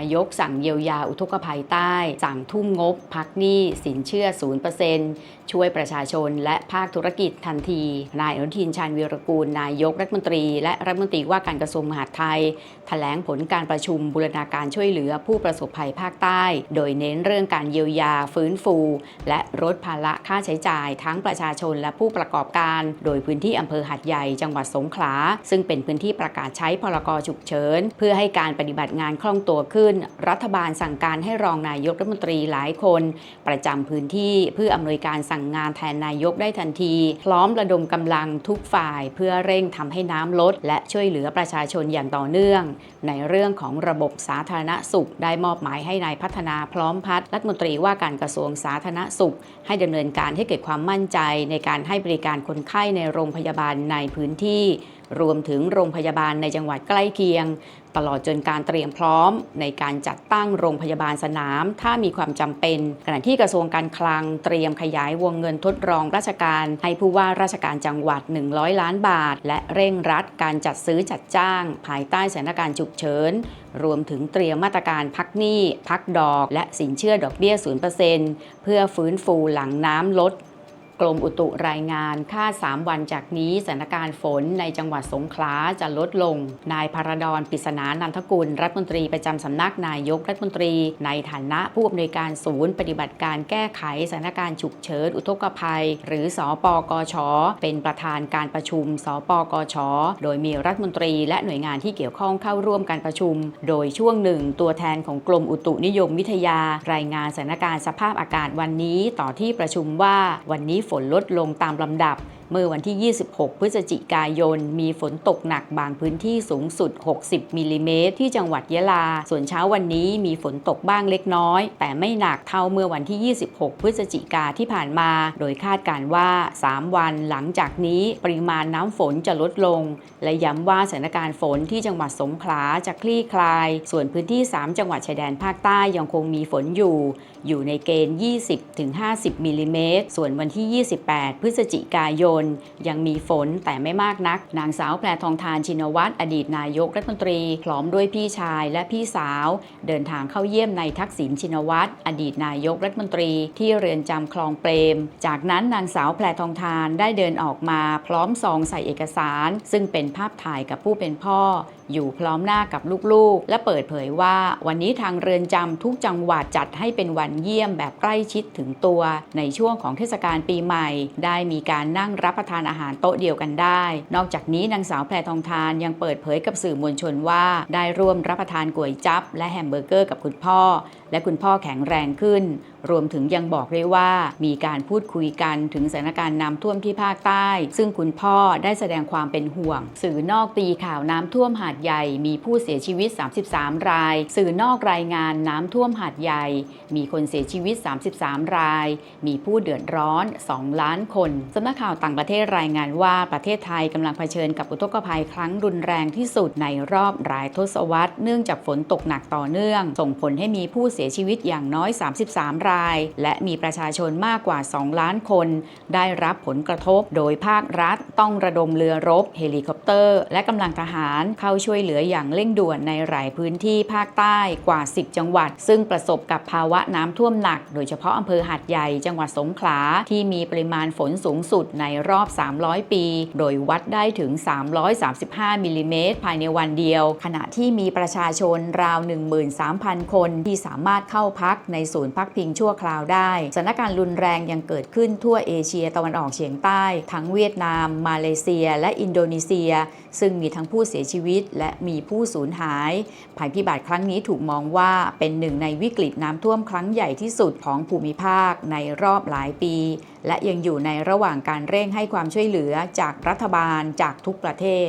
ายกสั่งเยียวยาอุทกภัยใต้ สั่งทุ่มงบ พักหนี้สินเชื่อ 0%ช่วยประชาชนและภาคธุรกิจทันที นายอนุทินชาญวีรกูล นายกรัฐมนตรี และรัฐมนตรีว่าการกระทรวงมหาดไทย แถลงผลการประชุมบูรณาการช่วยเหลือผู้ประสบภัยภาคใต้ โดยเน้นเรื่องการเยียวยาฟื้นฟู และลดภาระค่าใช้จ่ายทั้งประชาชนและผู้ประกอบการ โดยพื้นที่อำเภอหัดใหญ่จังหวัดสงขลาซึ่งเป็นพื้นที่ประกาศใช้พรกฉุกเฉินเพื่อให้การปฏิบัติงานคล่องตัวขึ้นรัฐบาลสั่งการให้รองนายกรัฐมนตรีหลายคน ประจำพื้นที่เพื่ออำนวยการสั่งงานแทนนายกได้ทันที พร้อมระดมกำลังทุกฝ่าย เพื่อเร่งทำให้น้ำลด และช่วยเหลือประชาชนอย่างต่อเนื่อง ในเรื่องของระบบสาธารณสุข ได้มอบหมายให้นายพัฒนาพร้อมพัฒน์รัฐมนตรีว่าการกระทรวงสาธารณสุข ให้ดำเนินการให้เกิดความมั่นใจ ในการให้บริการคนไข้ในโรงพยาบาลในพื้นที่ รวมถึงโรงพยาบาลในจังหวัดใกล้เคียง ตลอดจนการเตรียมพร้อม ในการจัดตั้งโรงพยาบาลสนาม ถ้ามีความจำเป็น ขณะที่กระทรวงการคลังเตรียมขยายวงเงินทดลองราชการ ให้ผู้ว่าราชการจังหวัด 100 ล้านบาท และเร่งรัดการจัดซื้อจัดจ้าง ภายใต้สถานการณ์ฉุกเฉินรวมถึงเตรียมมาตรการพักหนี้พักดอก และสินเชื่อดอกเบี้ย 0%เพื่อฟื้นฟูหลังน้ำลด กรมอุตุรายงานคาด3วันจากนี้สถานการณ์ฝนในจังหวัดสงขลาจะลดลง นายพารดอนปริศนานันทกุล รัฐมนตรีประจำสำนักนายกรัฐมนตรี ในฐานะผู้อำนวยการศูนย์ปฏิบัติการแก้ไขสถานการณ์ฉุกเฉินอุทกภัย หรือสอปกช เป็นประธานการประชุม สปกช โดยมีรัฐมนตรีและหน่วยงานที่เกี่ยวข้องเข้าร่วมการประชุม โดยช่วงหนึ่งตัวแทนของกรมอุตุนิยมวิทยา รายงานสถานการณ์สภาพอากาศวันนี้ ต่อที่ประชุมว่าวันนี้ฝนลดลงตามลำดับ เมื่อวันที่ 26 พฤศจิกายน มีฝนตกหนักบางพื้นที่สูงสุด 60 มิลลิเมตรที่จังหวัดยะลา ส่วนเช้าวันนี้มีฝนตกบ้างเล็กน้อย แต่ไม่หนักเท่าเมื่อวันที่ 26 พฤศจิกาที่ผ่านมา โดยคาดการว่า 3 วันหลังจากนี้ปริมาณน้ำฝนจะลดลง และย้ำว่าสถานการณ์ฝนที่จังหวัดสงขลาจะคลี่คลาย ส่วนพื้นที่ 3 จังหวัดชายแดนภาคใต้ยังคงมีฝนอยู่ อยู่ในเกณฑ์ 20-50 มิลลิเมตร ส่วนวันที่ 28 พฤศจิกายนยังมีฝนแต่ไม่มากนัก นางสาวแพรทองทานชินวัตรอดีตนายกรัฐมนตรี พร้อมด้วยพี่ชายและพี่สาว เดินทางเข้าเยี่ยมในทักษิณชินวัตรอดีตนายกรัฐมนตรีที่เรือนจำคลองเปรม จากนั้นนางสาวแพรทองทานได้เดินออกมาพร้อมซองใส่เอกสาร ซึ่งเป็นภาพถ่ายกับผู้เป็นพ่อ อยู่พร้อมหน้ากับลูกๆ และเปิดเผยว่า วันนี้ทางเรือนจำทุกจังหวัดจัดให้เป็นวันเยี่ยมแบบใกล้ชิดถึงตัว ในช่วงของเทศกาลปีใหม่ ได้มีการนั่งรับประทานอาหารโต๊ะเดียวกันได้ นอกจากนี้นางสาวแพรทองทานยังเปิดเผยกับสื่อมวลชนว่าได้ร่วมรับประทานก๋วยจั๊บและแฮมเบอร์เกอร์กับคุณพ่อ และคุณพ่อแข็งแรงขึ้น รวมถึงยังบอกด้วยว่า มีการพูดคุยกันถึงสถานการณ์น้ำท่วมที่ภาคใต้ ซึ่งคุณพ่อได้แสดงความเป็นห่วง สื่อนอกตีข่าวน้ำท่วมหาดใหญ่มีผู้เสียชีวิต 33 ราย สื่อนอกรายงานน้ำท่วมหาดใหญ่ มีคนเสียชีวิต 33 ราย มีผู้เดือดร้อน 2 ล้านคนสำนักข่าวต่างประเทศรายงานว่าประเทศไทยกำลังเผชิญกับอุทกภัยครั้งรุนแรงที่สุดในรอบหลายทศวรรษเนื่องจากฝนตกหนักต่อเนื่อง ส่งผลให้มีผู้เสียชีวิตอย่างน้อย 33 ราย และมีประชาชนมากกว่า 2 ล้านคน ได้รับผลกระทบโดยภาครัฐต้องระดมเรือรบ เฮลิคอปเตอร์ และกำลังทหารเข้าช่วยวยเหลืออย่างเร่งด่วนในหลายพื้นที่ภาคใต้กว่า 10 จังหวัด ซึ่งประสบกับภาวะน้ำท่วมหนัก โดยเฉพาะอำเภอหาดใหญ่จังหวัดสงขลาที่มีปริมาณฝนสูงสุดในรอบ 300 ปี โดยวัดได้ถึง 335มิลลิเมตรภายในวันเดียว ขณะที่มีประชาชนราว 13,000 คนที่สามารถเข้าพักในศูนย์พักพิงชั่วคราวได้สถานการณ์รุนแรงยังเกิดขึ้นทั่วเอเชียตะวันออกเฉียงใต้ ทั้งเวียดนาม มาเลเซีย และอินโดนีเซีย ซึ่งมีทั้งผู้เสียชีวิตและมีผู้สูญหาย ภัยพิบัติครั้งนี้ถูกมองว่าเป็นหนึ่งในวิกฤตน้ำท่วมครั้งใหญ่ที่สุดของภูมิภาคในรอบหลายปี และยังอยู่ในระหว่างการเร่งให้ความช่วยเหลือจากรัฐบาลจากทุกประเทศ